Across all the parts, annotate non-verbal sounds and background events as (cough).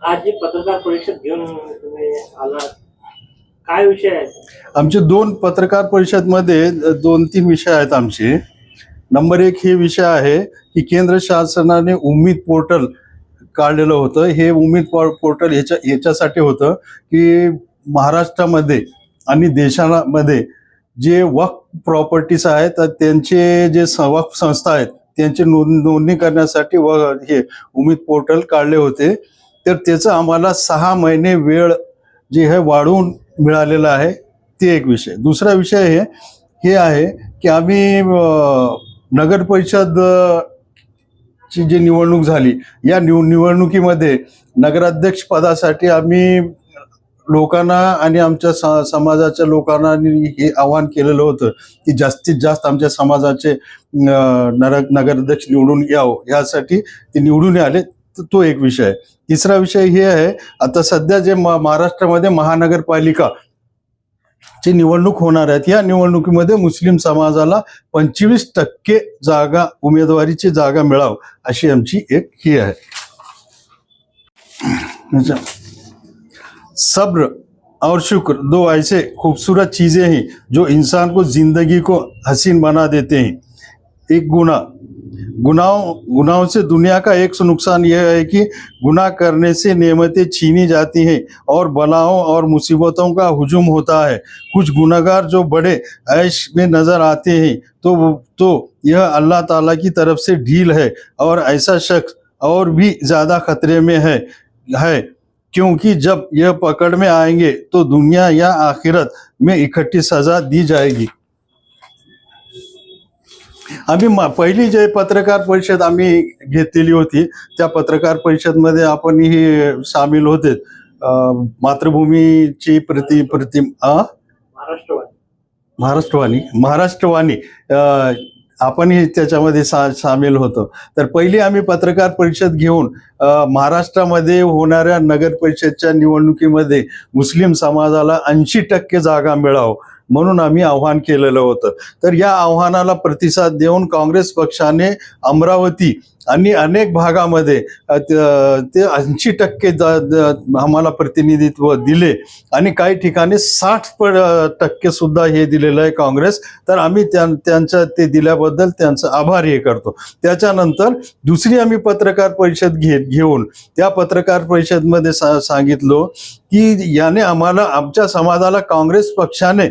आज जी पत्रकार परिषद घेऊन तुम्ही काय विषय आहे? आमचे दोन पत्रकार परिषदमध्ये दोन तीन विषय आहेत आमचे. नंबर एक हे विषय आहे की केंद्र शासनाने उम्मीद पोर्टल काढलेलं होतं. हे उम्मीद पो- पोर्टल ह्याच्या ह्याच्यासाठी होतं की महाराष्ट्रामध्ये आणि देशामध्ये जे वक्फ प्रॉपर्टीज आहेत तर त्यांचे जे स- वक्फ संस्था आहेत त्यांची नोंद नोंदणी करण्यासाठी व हे उम्मीद पोर्टल काढले होते. तर त्याचं आम्हाला सहा महिने वेळ जे हे वाढवून मिळालेलं आहे ते एक विषय. दुसरा विषय हे हे आहे की आम्ही नगर परिषद ची जी निवडणूक झाली या निव निवडणुकीमध्ये नगराध्यक्ष पदासाठी आम्ही लोकांना आणि आमच्या स- समाजाच्या लोकांना हे आवाहन केलेलं होतं की जास्तीत जास्त आमच्या समाजाचे नर नगराध्यक्ष निवडून यावं. यासाठी ते निवडून आले. तो एक विषय आहे. तिसरा विषय हे आहे आता सध्या जे म- महाराष्ट्रामध्ये महानगरपालिका ची निवडणूक होणार आहेत या निवडणुकीमध्ये मुस्लिम समाजाला पंचवीस टक्के जागा उमेदवारीची जागा मिळाव अशी आमची एक ही आहे. सब्र और शुक्र दो ऐसे खूबसूरत चीजें हैं जो इंसान को जिंदगी को हसीन बना देते हैं। एक गुना गुनाहों गुनाहों से दुनिया का एक सौ नुकसान यह है कि गुनाह करने से नेमतें छीनी जाती हैं और बलाओं और मुसीबतों का हुजूम होता है। कुछ गुनाहगार जो बड़े ऐश में नज़र आते हैं तो तो यह अल्लाह ताला की तरफ़ से ढील है और ऐसा शख्स और भी ज़्यादा खतरे में है है। क्योंकि जब यह पकड़ में आएँगे तो दुनिया या आखिरत में इकट्ठी सजा दी जाएगी। आम्ही पहिली जे पत्रकार परिषद आम्ही घेतलेली होती त्या पत्रकार परिषदमध्ये आपण ही सामील होते. मातृभूमीची प्रति प्रति आ? महाराष्ट्रवाणी. महाराष्ट्रवाणी. आपणही त्याच्यामध्ये सा सामील होतो. तर पहिली आम्ही पत्रकार परिषद घेऊन महाराष्ट्रामध्ये होणाऱ्या नगर परिषदच्या निवडणुकीमध्ये मुस्लिम समाजाला ऐंशी टक्के जागा मिळावं. म्हणून आम्ही आव्हान केलेलं होतं. तर या आव्हानाला प्रतिसाद देऊन काँग्रेस पक्षाने अमरावती आणि अनेक भागामध्ये ते ऐंशी टक्के आम्हाला प्रतिनिधित्व दिले आणि काही ठिकाणी साठ प- टक्के सुद्धा हे दिलेलं आहे काँग्रेस. तर आम्ही त्यां- त्यांच्या ते दिल्याबद्दल त्यांचं आभार हे करतो. त्याच्यानंतर दुसरी आम्ही पत्रकार परिषद घे घेऊन त्या पत्रकार परिषदमध्ये सा सांगितलो की याने आम्हाला आमच्या समाजाला काँग्रेस पक्षाने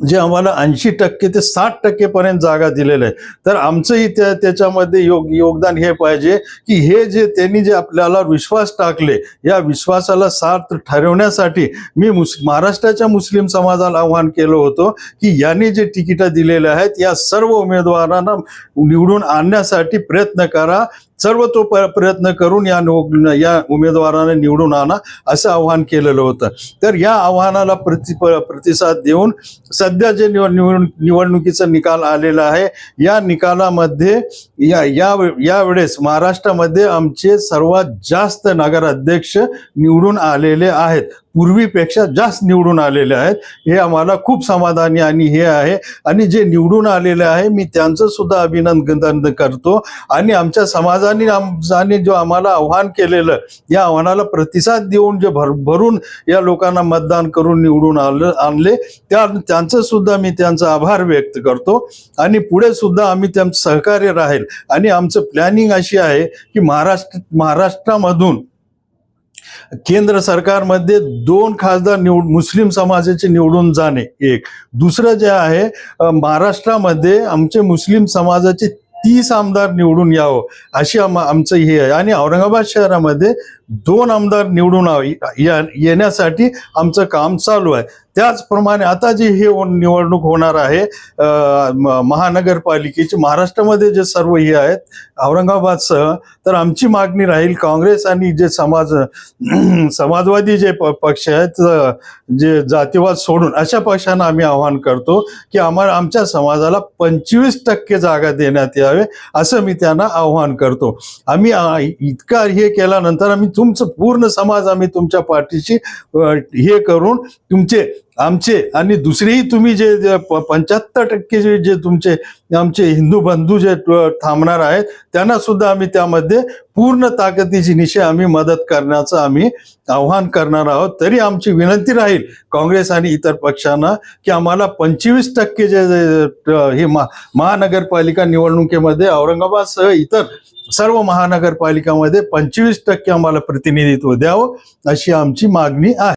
जे आम्हाला ऐंशी टक्के ते साठ टक्केपर्यंत जागा दिलेलं आहे तर आमचंही त्या त्याच्यामध्ये योग योगदान हे पाहिजे की हे जे त्यांनी जे आपल्याला विश्वास टाकले या विश्वासाला सार्थ ठरवण्यासाठी मी मुस महाराष्ट्राच्या मुस्लिम समाजाला आव्हान केलं होतं की यांनी जे तिकीटं दिलेले आहेत या सर्व उमेदवारांना निवडून आणण्यासाठी प्रयत्न करा. सर्व तो प्रयत्न करून या नो- या उमेदवारांना निवडून आणा असं आव्हान केलेलं होतं. तर या आव्हानाला प्रति प्रतिसाद देऊन सध्या जे निवड निवड- निवडणुकीचा निकाल आलेला आहे या निकालामध्ये या या यावेळेस महाराष्ट्रामध्ये आमचे सर्वात जास्त नगराध्यक्ष निवडून आलेले आहेत. पूर्वीपेक्षा जास्त निवडून आलेले आहेत. हे आम्हाला खूप समाधानी आणि हे आहे. आणि जे निवडून आलेले आहे मी त्यांचं सुद्धा अभिनंदन करतो. आणि आमच्या समाजाने आमच्याने जो आम्हाला आव्हान केलेलं या आव्हानाला प्रतिसाद देऊन जे भर भरून या लोकांना मतदान करून निवडून आलं आणले त्या त्यांचं सुद्धा मी त्यांचा आभार व्यक्त करतो. आणि पुढे सुद्धा आम्ही त्यांचं सहकार्य राहील. आणि आमचं प्लॅनिंग अशी आहे की महाराष्ट्र महाराष्ट्रामधून केंद्र सरकारमध्ये दोन खासदार निवड मुस्लिम समाजाचे निवडून जाणे एक. दुसरं जे आहे महाराष्ट्रामध्ये आमचे मुस्लिम समाजाचे तीस आमदार निवडून यावं अशी आम आमचं हे आहे. आणि औरंगाबाद शहरामध्ये दोन आमदार निवडून याव- येण्यासाठी आमचं काम चालू आहे. त्याचप्रमाणे आता जी हे निवडणूक होणार आहे म- महानगरपालिकेची महाराष्ट्रामध्ये जे सर्व हे आहेत औरंगाबादसह तर आमची मागणी राहील काँग्रेस आणि जे समाज (clears throat) समाजवादी जे प- पक्ष आहेत जे जातीवाद सोडून अशा पक्षांना आम्ही आवाहन करतो की आम्हाला आमच्या समाजाला पंचवीस टक्के जागा देण्यात यावे असं मी त्यांना आव्हान करतो. आम्ही इतका हे केल्यानंतर आम्ही तुमचं पूर्ण समाज आम्ही तुमच्या पाठीशी हे करून तुमचे आमचे आणि दुसरीही तुम्ही जे पंच्याहत्तर टक्के जे जे तुमचे आमचे हिंदू बंधू जे थांबणार आहेत त्यांना सुद्धा आम्ही त्यामध्ये पूर्ण ताकदीची निशे आम्ही मदत करण्याचं आम्ही आव्हान करणार आहोत. तरी आमची विनंती राहील काँग्रेस आणि इतर पक्षांना की आम्हाला पंचवीस टक्के जे हे महानगरपालिका निवडणुकीमध्ये औरंगाबादसह इतर सर्व महानगरपालिकामध्ये पंचवीस टक्के आम्हाला प्रतिनिधित्व द्यावं अशी आमची मागणी आहे.